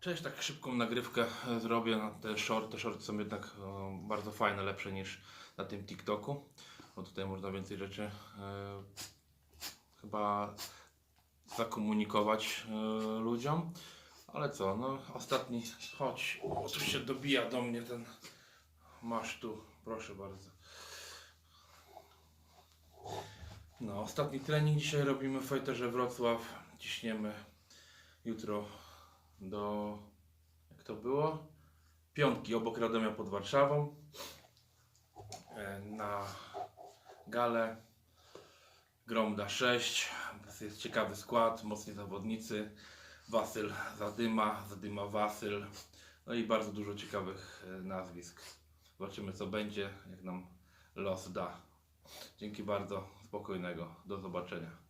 Cześć, tak szybką nagrywkę e, zrobię na te shorty. Te shorty są jednak e, bardzo fajne, lepsze niż na tym TikToku, bo tutaj można więcej rzeczy e, chyba zakomunikować ludziom. Ale co, no ostatni, chodź, tu się dobija do mnie ten, masz tu, proszę bardzo. No, ostatni trening dzisiaj robimy w Fighterze Wrocław, ciśniemy jutro do, jak to było? Piątki. Obok Radomia pod Warszawą. E, na galę Gromda 6 To jest ciekawy skład, mocni zawodnicy. Wasyl Zadyma, Zadyma Wasyl. No i bardzo dużo ciekawych e, nazwisk. Zobaczymy co będzie, jak nam los da. Dzięki bardzo, spokojnego, do zobaczenia